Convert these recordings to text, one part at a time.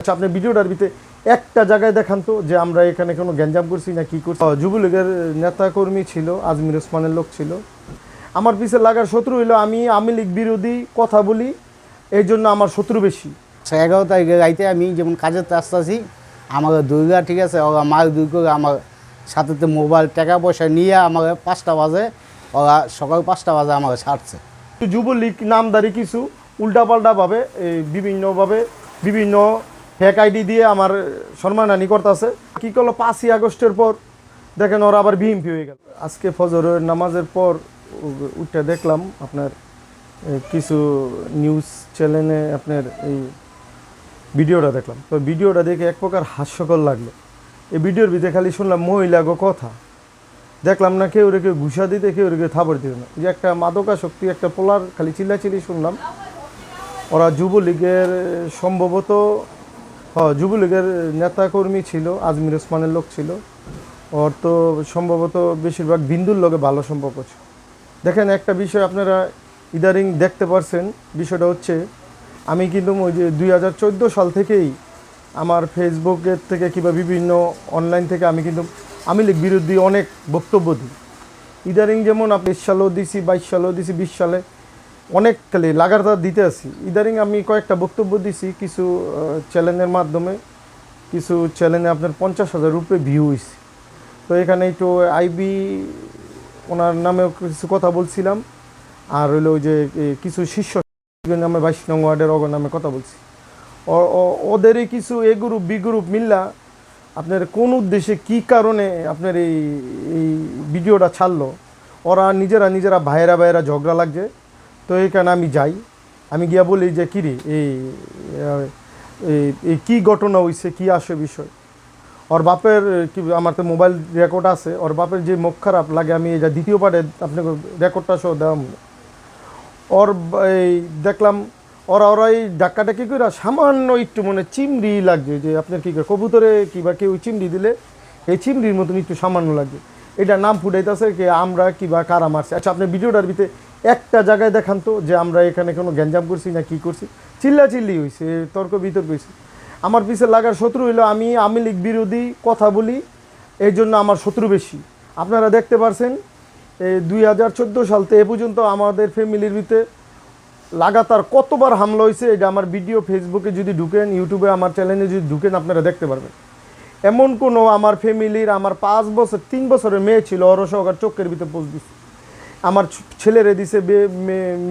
আচ্ছা আপনি ভিডিওটার ভিতরে একটা জায়গায় দেখান তো যে আমরা এখানে কোনো গ্যাঞ্জাম করছি না কি করছি। যুবলীগের নেতাকর্মী ছিল আজমির ওসমানের লোক ছিল। আমার পিছে লাগার শত্রু হইল আমি আমি লীগ বিরোধী কথা বলি এই জন্য আমার শত্রু বেশি। আচ্ছা এগারো তারিখে রাইতে আমি যেমন কাজের আসতেছি আমার দুর্গা ঠিক আছে ওরা মাল দুই করে আমার সাথেতে মোবাইল টাকা পয়সা নিয়ে আমার পাঁচটা বাজে ওরা সকাল পাঁচটা বাজে আমাকে ছাড়ছে। যুবলীগ নামদারি কিছু উল্টাপাল্টাভাবে এই বিভিন্নভাবে বিভিন্ন হ্যাক আইডি দিয়ে আমার সম্মানহানি করতেছে। কি করল? পাঁচই আগস্টের পর দেখেন ওরা আবার বিএমপি হয়ে গেল। আজকে ফজরের নামাজের পর উঠে দেখলাম আপনার কিছু নিউজ চ্যানেলে আপনার এই ভিডিওটা দেখলাম। তো ভিডিওটা দেখে এক প্রকার হাস্যকর লাগল। এই ভিডিওর ভিতরে খালি শুনলাম, মহিলা গো, কথা। দেখলাম না, কেউ রেখে ঘুষা দিতে, কেউ রেখে থাপড় দিতে না। যে একটা মাদকা শক্তি একটা পোলার, খালি চিল্লাচিল্লি শুনলাম। ওরা যুবলীগের সম্ভবত হ্যাঁ যুবলীগের নেতাকর্মী ছিল, আজমির ওসমানের লোক ছিল। ওর তো সম্ভবত বেশিরভাগ বিন্দুর লোকে ভালো সম্পর্ক ছিল। দেখেন, একটা বিষয় আপনারা ইদারিং দেখতে পারছেন, বিষয়টা হচ্ছে, আমি কিন্তু ওই যে দুই হাজার চোদ্দ সাল থেকেই আমার ফেসবুকের থেকে কিংবা বিভিন্ন অনলাইন থেকে আমি কিন্তু আমি লীগ বিরোধী অনেক বক্তব্য দিই। ইদারিং যেমন আপনি সালেও দিছি, বাইশ সালেও দিছি, বিশ সালে অনেক খালি লাগাতার দিতে আছি। ইদারিং আমি কয়েকটা বক্তব্য দিছি, কিছু চ্যানেলের মাধ্যমে, কিছু চ্যানেলে আপনার পঞ্চাশ হাজার রুপে ভিউ হয়েছে তো এখানে একটু আইবি ওনার নামেও কিছু কথা বলছিলাম, আর হইল ওই যে কিছু শিষ্য নামে বাইশ নং ওয়ার্ডের অগ নামে কথা বলছি। ওদেরই কিছু এ গ্রুপ বি গ্রুপ মিল্লা আপনার কোন উদ্দেশ্যে কি কারণে আপনার এই এই ভিডিওটা ছাড়লো, ওরা নিজেরা নিজেরা ভাইয়েরা ভাইয়েরা ঝগড়া লাগছে তো এইখানে আমি যাই। আমি গিয়া বলি যে কিরে এই, এই- কী ঘটনা হইছে? কি আসে বিষয়? ওর বাপের, কি আমার তো মোবাইল রেকর্ড আছে, ওর বাপের যে মুখ খারাপ লাগে, আমি এই যে দ্বিতীয় পার্টে আপনাকে রেকর্ডটা সহ দেওয়া ওর এই দেখলাম, ওরা ওরা এই ডাক্কাটাকি করে সামান্য একটু মনে চিমড়ি লাগছে যে, আপনার কী কবুতরে কিবা কেউ চিমড়ি দিলে, এই চিমড়ির মতন একটু সামান্য লাগছে। এটা নাম ফুটাইতেছে কি, আমরা কিবা কারা মারছে? আচ্ছা আপনার ভিডিওটার ভিতরে একটা জায়গায় দেখান তো যে আমরা এখানে কোনো গ্যাঞ্জাম করছি না কি করছি। চিল্লা চিল্লি হয়েছে তর্ক বিতর্ক হয়েছে আমার পিছে লাগার শত্রু হইল আমি আমি লীগ বিরোধী, কথা বলি, এই জন্য আমার শত্রু বেশি। আপনারা দেখতে পারছেন এই দুই হাজার চোদ্দ সাল থেকে এ পর্যন্ত আমাদের ফ্যামিলির ভিতরে লাগাতার কতবার হামলা হয়েছে এটা আমার ভিডিও ফেসবুকে যদি ঢুকেন ইউটিউবে আমার চ্যানেলে যদি ঢুকেন, আপনারা দেখতে পারবেন। এমন কোনো আমার ফ্যামিলির আমার পাঁচ বছর, তিন বছরের মেয়ে ছিল অরসহকার চোখের ভিতরে পোষ দিছে। আমার ছেলেরে দিছে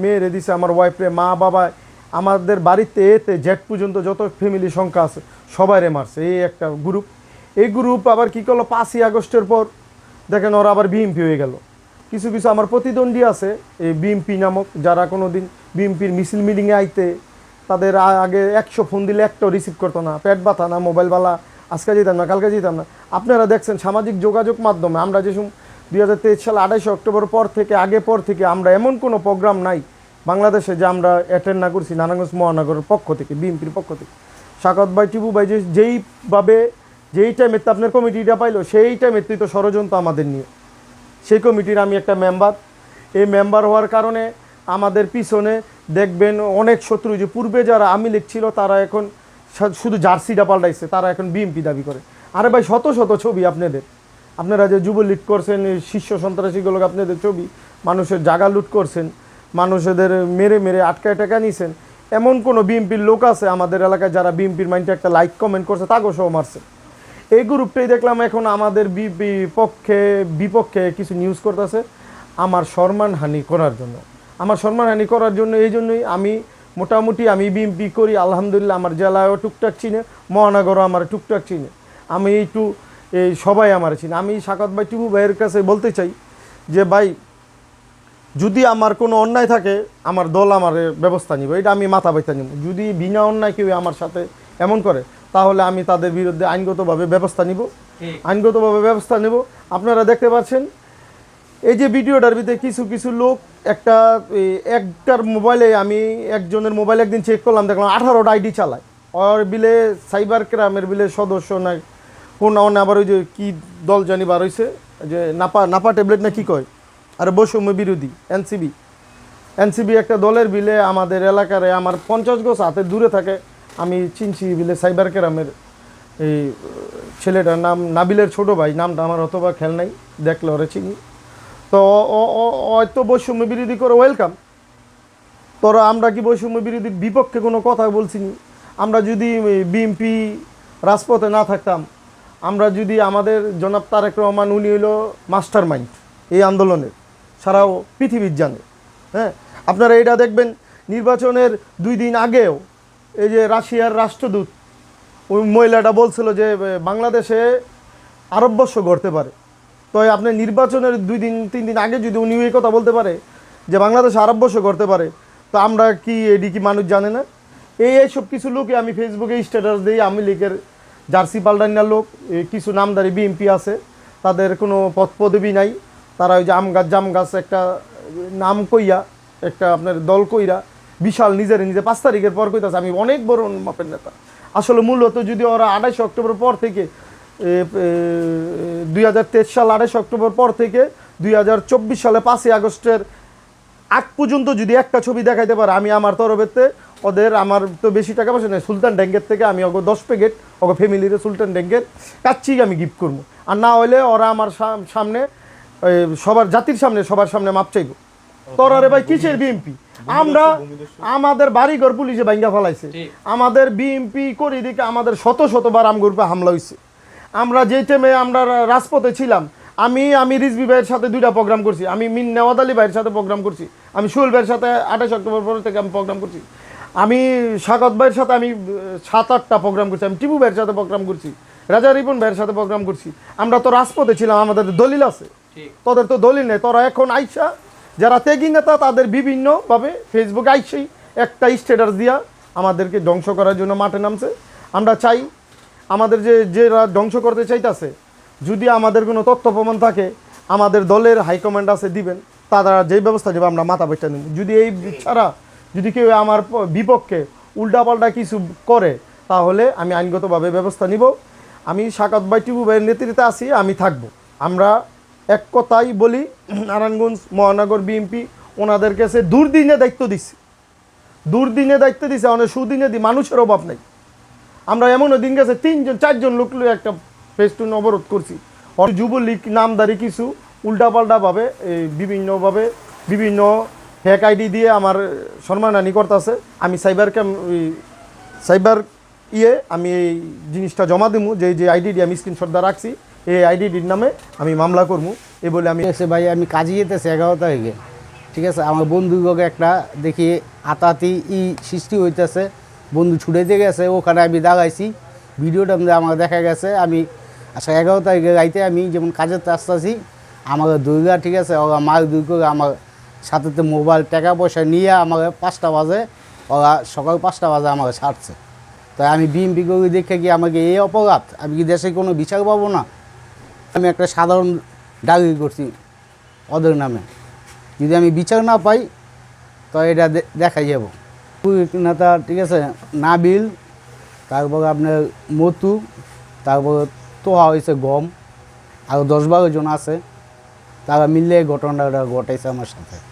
মেয়ে- দিছে, আমার ওয়াইফরে মা বাবা, আমাদের বাড়িতে এতে জেট পর্যন্ত যত ফ্যামিলি সংখ্যা আছে সবাইরে মারছে, এই একটা গ্রুপ এই গ্রুপ আবার কি করল, পাঁচই আগস্টের পর, দেখেন ওরা আবার বিএমপি হয়ে গেল। কিছু কিছু আমার প্রতিদ্বন্দ্বী আছে, এই বিএমপি নামক, যারা কোনো দিন বিএমপির মিছিল মিটিংয়ে আইতে, তাদের আগে একশো ফোন দিলে একটাও রিসিভ করতো না, পেট ব্যথা না মোবাইলওয়ালা আজকে যেতাম না, কালকে যেতাম না। আপনারা দেখছেন সামাজিক যোগাযোগ মাধ্যমে, আমরা যে সময় দুই হাজার তেইশ সালে আঠাশে অক্টোবর পর থেকে, আগে পর থেকে আমরা এমন কোনো প্রোগ্রাম নাই বাংলাদেশে যে আমরা অ্যাটেন্ড না করছি নারায়ণগঞ্জ মহানগরের পক্ষ থেকে, বিএনপির পক্ষ থেকে। সাকত ভাই, টিপু ভাই, যে যেইভাবে, যেই টাইমে আপনার কমিটিটা পাইলো, সেই টাইমে তো ষড়যন্ত্র আমাদের নিয়ে। সেই কমিটির আমি একটা মেম্বার এই মেম্বার হওয়ার কারণে আমাদের পিছনে দেখবেন অনেক শত্রু, যে পূর্বে যারা আমি লীগ ছিল, তারা এখন শুধু জার্সিটা পাল্টাইছে, তারা এখন বিএমপি দাবি করে। আরে ভাই, শত শত ছবি আপনাদের। আপনারা যে যুবলীগ করছেন শীর্ষ সন্ত্রাসীগুলোকে আপনাদের ছবি, মানুষের জাগা লুট করছেন, মানুষদের মেরে মেরে আটকায় টাকা নিছেন, এমন কোনো বিএমপির লোক আছে আমাদের এলাকায় যারা বিএমপির মাইন্ডে একটা লাইক কমেন্ট করছে, তাকেও সহ মারছে। এই গ্রুপটাই দেখলাম এখন আমাদের বিপক্ষে বিপক্ষে কিছু নিউজ করতেছে, আমার সম্মানহানি করার জন্য। আমার সম্মানহানি করার জন্য, এই জন্যই আমি মোটামুটি আমি বিএমপি করি, আলহামদুলিল্লাহ আমার জেলায়ও টুকটাক চিনে, মহানগরও আমার টুকটাক চিনে। আমি একটু এই সবাই আমার চিনে। আমি সাকত ভাই টিপু ভাইয়ের কাছে বলতে চাই যে ভাই যদি আমার কোনো অন্যায় থাকে আমার দল আমার ব্যবস্থা নিব এটা আমি মাথা ব্যথা নিব। যদি বিনা অন্যায় কেউ আমার সাথে এমন করে তাহলে আমি তাদের বিরুদ্ধে আইনগতভাবে ব্যবস্থা নিব। আইনগতভাবে ব্যবস্থা নেব। আপনারা দেখতে পাচ্ছেন এই যে ভিডিওটার ভিতরে কিছু কিছু লোক একটা একটার মোবাইলে আমি একজনের মোবাইল একদিন চেক করলাম দেখলাম আঠারোটা আইডি চালায়। ওর বিলে সাইবার ক্রাইমের বিলে সদস্য নাই। কোন অন্য আবার ওই যে কি দল জানি বার হয়েছে যে নাপা নাপা ট্যাবলেট না কি কয়? আর বৈষম্য বিরোধী, এনসিবি। এনসিবি একটা দলের বিলে আমাদের এলাকারে আমার পঞ্চাশ গোছ হাতে দূরে থাকে। আমি চিনছি বিলে সাইবার ক্যারামের এই, ছেলেটার নাম নাবিলের ছোট ভাই, নামটা আমার অতবা খেয়াল নাই, দেখলে ওরে চিনি। তো হয়তো বৈষম্য বিরোধী করে ওয়েলকাম। তোরা আমরা কি বৈষম্য বিরোধীর বিপক্ষে কোনো কথা বলছি? আমরা যদি বিএমপি রাজপথে না থাকতাম আমরা যদি আমাদের জনাব তারেক রহমান, উনি হলো মাস্টার মাইন্ড এই আন্দোলনের, সারাও পৃথিবীর জানে। হ্যাঁ? আপনারা এটা দেখবেন, নির্বাচনের দুই দিন আগেও এই যে রাশিয়ার রাষ্ট্রদূত, ওই মহিলাটা বলছিল যে বাংলাদেশে আরববর্ষ গড়তে পারে। তো আপনি নির্বাচনের দুই দিন, তিন দিন আগে যদি উনি এই কথা বলতে পারে, যে বাংলাদেশ আরববর্ষ গড়তে পারে, তো আমরা কি, এডি কি মানুষ জানে না? এই এইসব কিছু লোকে আমি ফেসবুকে স্ট্যাটাস দিই, আমি লীগের জার্সি পাল্টান্নার লোক কিছু নামদারি বিএমপি আছে, তাদের কোনো পদ পদবি নাই। তারা ওই যে আম গাছ, জাম গাছ একটা নাম কইয়া, একটা আপনার দল কইরা বিশাল নিজের নিজে পাঁচ তারিখের পর কইতাছে, আমি অনেক বড় মাপের নেতা। আসলে মূলত যদি ওরা আড়াইশে অক্টোবর পর থেকে দুই হাজার তেইশ সাল আড়াইশে অক্টোবর পর থেকে, দুই হাজার চব্বিশ সালে পাঁচই আগস্টের আগ পর্যন্ত যদি একটা ছবি দেখাইতে পারে, আমি আমার তরফেতে ওদের আমার তো বেশি টাকা পয়সা নেই। সুলতান ড্যাঙ্গের থেকে আমি ওকে দশ প্যাকেট ওকে ফ্যামিলির সুলতান ড্যাঙ্গের কাচ্ছি আমি গিফট করব। আর না হলে ওরা আমার সাম- সামনে সবার জাতির সামনে সবার সামনে মাপ চাইব। তোরা রে ভাই কিসের বিএমপি আমরা আমাদের বাড়িঘর পুলিশে ভাঙ্গা ফেলাইছে। আমাদের বিএমপি করি দিকে আমাদের শত শতবার আমগুরপে হামলা হয়েছে আমরা যে টাইমে আমরা রাজপথে ছিলাম আমি আমি রিজবি ভাইয়ের সাথে দুইটা প্রোগ্রাম করছি। আমি মিন নেওয়াদ আলী ভাইয়ের সাথে প্রোগ্রাম করছি। আমি সুহেল ভাইয়ের সাথে আঠাশ অক্টোবর পর থেকে আমি প্রোগ্রাম করছি। আমি স্বাগত ভাইয়ের সাথে আমি সাত আটটা প্রোগ্রাম করছি। আমি টিপু ভাইয়ের সাথে প্রোগ্রাম করছি রাজা রিপন ভাইয়ের সাথে প্রোগ্রাম করছি। আমরা তো রাজপথে ছিলাম আমাদের দলিল আছে। তোদের তো দলিল নেই। তোরা এখন আইসা যারা ত্যাগী নেতা তাদের বিভিন্নভাবে ফেসবুকে আইসেই একটা স্ট্যাটাস দিয়া আমাদেরকে ধ্বংস করার জন্য মাঠে নামছে। আমরা চাই আমাদের যে যেরা ধ্বংস করতে চাইতাছে যদি আমাদের কোনো তথ্য প্রমাণ থাকে আমাদের দলের হাইকমান্ড আছে দিবেন তারা যেই ব্যবস্থা নেবে আমরা মাথা পেটা নেব। যদি এই ছাড়া যদি কেউ আমার বিপক্ষে উল্টাপাল্টা কিছু করে, তাহলে আমি আইনগতভাবে ব্যবস্থা নিব। আমি সাকাত ভাই টিপু ভাইয়ের নেতৃত্বে আছি, আমি থাকব। আমরা এক কথাই বলি, নারায়ণগঞ্জ মহানগর বিএনপি ওনাদের কাছে দুর্দিনে দায়িত্ব দিছি। দুর্দিনে দায়িত্ব দিছে অনেক সুদিনে দি মানুষের অভাব নাই। আমরা এমনও দিন গেছে, তিনজন, চারজন লোক একটা ফেস্টুন অবরোধ করছি। যুবলীগ নামদারি কিছু উল্টাপাল্টাভাবে, এই বিভিন্নভাবে বিভিন্ন ফেক আইডি দিয়ে আমার সম্মানানি করতেছে। আমি সাইবার ক্যাম সাইবার ইয়ে আমি এই জিনিসটা জমা দিমু, যে যে আইডিটি আমি স্ক্রিনশটটা রাখছি, এই আইডিটির নামে আমি মামলা করব এ বলে আমি আছে ভাই, আমি কাজে যেতেছি এগারো তারিখে। ঠিক আছে? আমার বন্ধুকে একটা দেখি আতাতি ই সৃষ্টি হইতেছে। বন্ধু ছুটাইতে গেছে, ওখানে আমি দাঁড়াইছি। ভিডিওটা আমার দেখা গেছে। আমি আচ্ছা এগারো তারিখে রাইতে আমি যেমন কাজের আসতেছি আমার দুর্গা ঠিক আছে? ওরা মার করে আমার সাথে মোবাইল টাকা পয়সা নিয়ে আমার পাঁচটা বাজে, ওরা সকাল পাঁচটা বাজে আমাকে ছাড়ছে। তাই আমি বিএমপি করে দেখে কি আমাকে এই অপরাধ? আমি কি দেশে কোনো বিচার পাবো না? আমি একটা সাধারণ ডায়েরি করছি ওদের নামে। যদি আমি বিচার না পাই, তো এটা দে- দেখাই যাব। নেতা, ঠিক আছে, নাবিল, তারপর আপনার মতু, তারপর তোহা হয়েছে গম আরও দশ বারো জন আছে। তারা মিললে ঘটনাটা ঘটাইছে আমার সাথে।